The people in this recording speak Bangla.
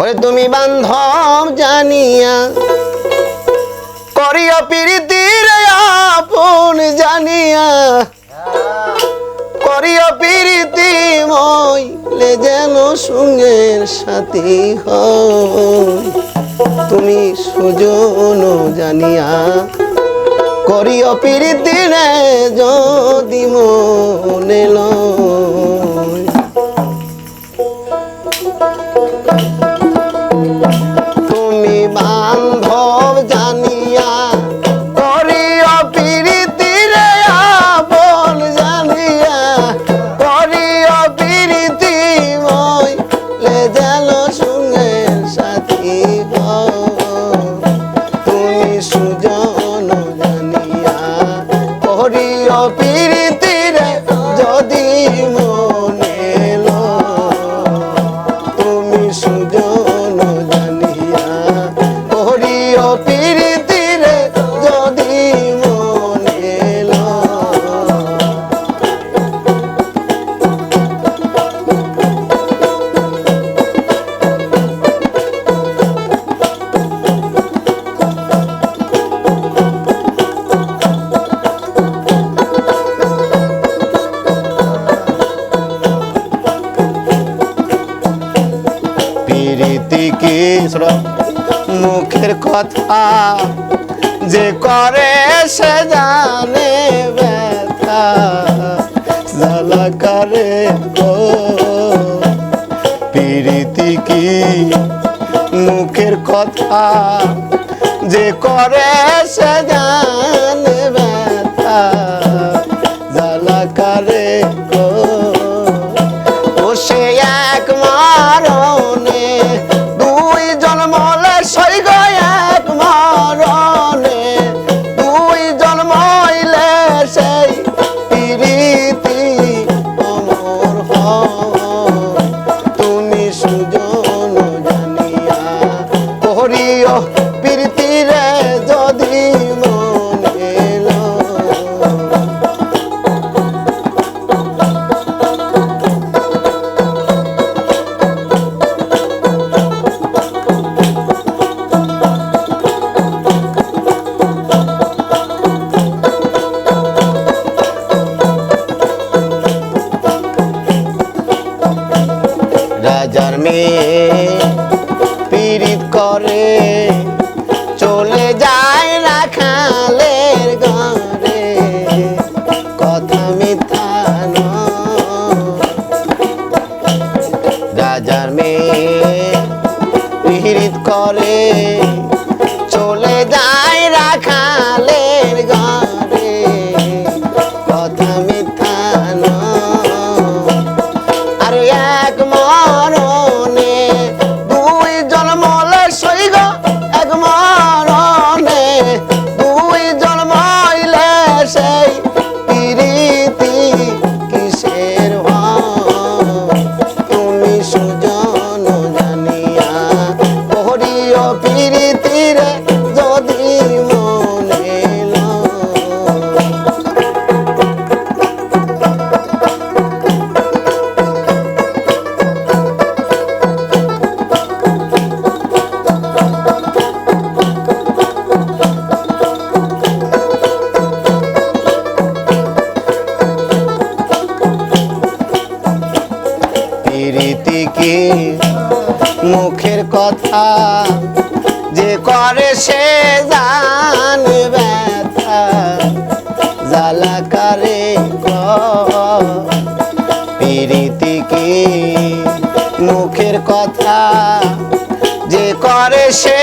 ওরে তুমি বান্ধব জানিয়া, করিয়া প্রীতির আপন জানিয়া, করিয়া প্রীতি মইলে যেন সঙ্গের সাথী তুমি সুজন জানিয়া, করিয়া প্রীতি রে যদি মনে লয় যদি প্রীতি কি মুখের কথা যে করে সে জানে ব্যথা, জ্বালা করে গো প্রীতি কি মুখের কথা যে করে সে জানে মেয়ে পীড়িত করে। প্রীতিরে যদি মনে। প্রীতি কি মুখের কথা যে করে সে জান ব্যথা জ্বালা করে প্রীতি কি মুখের কথা? যে করে সে